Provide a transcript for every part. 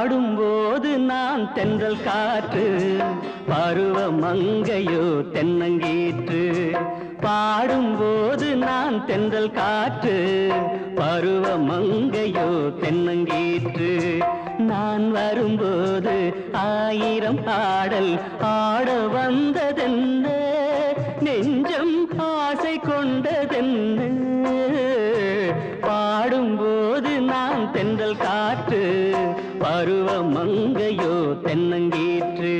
பாடும்போது நான் தென்றல் காற்று பருவ மங்கையோ தென்னங்கீற்று. பாடும்போது நான் தென்றல் காற்று பருவ மங்கையோ தென்னங்கீற்று. நான் வரும்போது ஆயிரம் பாடல் ஆட வந்ததென்ன? நெஞ்சம் ஆசை கொண்டதென்ன? காற்று பருவ மங்கையோ தென்னங்கீற்று.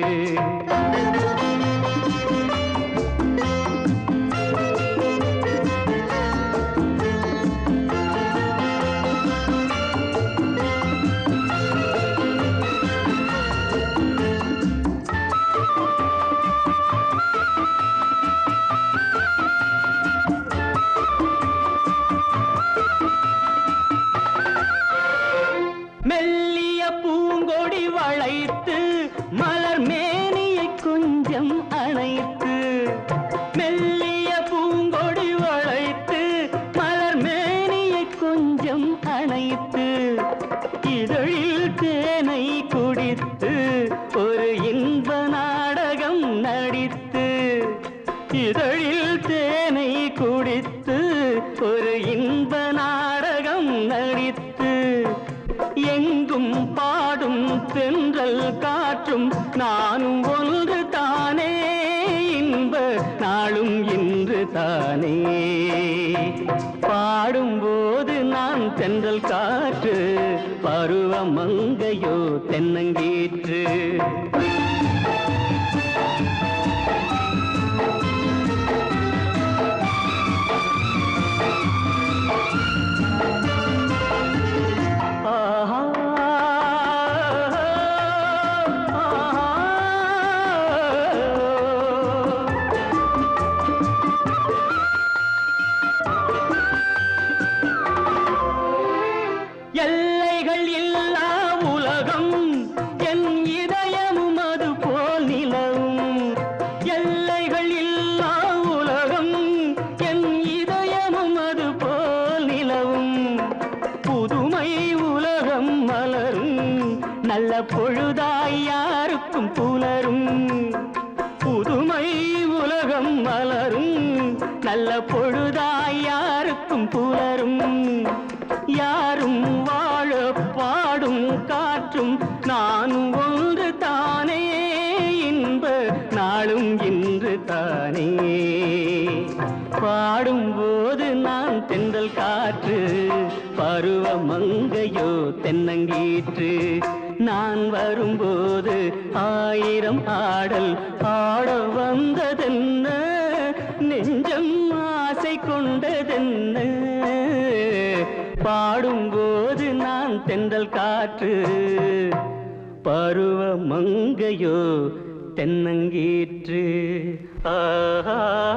பூங்கொடி வளைத்து மலர் மேனியை கொஞ்சம் அணைத்து மெல்லிய பூங்கொடி வளைத்து மலர் மேனியை கொஞ்சம் அணைத்து இதழில் தேனை குடித்து தென்றல் காற்றும் நானும் ஒன்று தானே இன்ப நாளும் இன்று தானே பாடும்போது நான் தென்றல் காற்று பருவ மங்கையோ தென்னங்கீற்று. நல்ல பொழுதாய் யாருக்கும் புலரும். புதுமை உலகம் மலரும். நல்ல பொழுதாய் யாருக்கும் புலரும். யாரும் வாழ பாடும் காற்றும் நானும் ஒன்று தானே இன்ப நாளும் இன்று தானே. பாடும் போது நான் தென்றல் காற்று பருவ மங்கையோ தென்னங்கீற்று. நான் வரும்போது ஆயிரம் ஆடல் ஆட வந்ததென்ன? நெஞ்சம் ஆசை கொண்டதென்ன? பாடும்போது நான் தென்றல் காற்று பருவ மங்கையோ தென்னங்கீற்று. ஆஹா.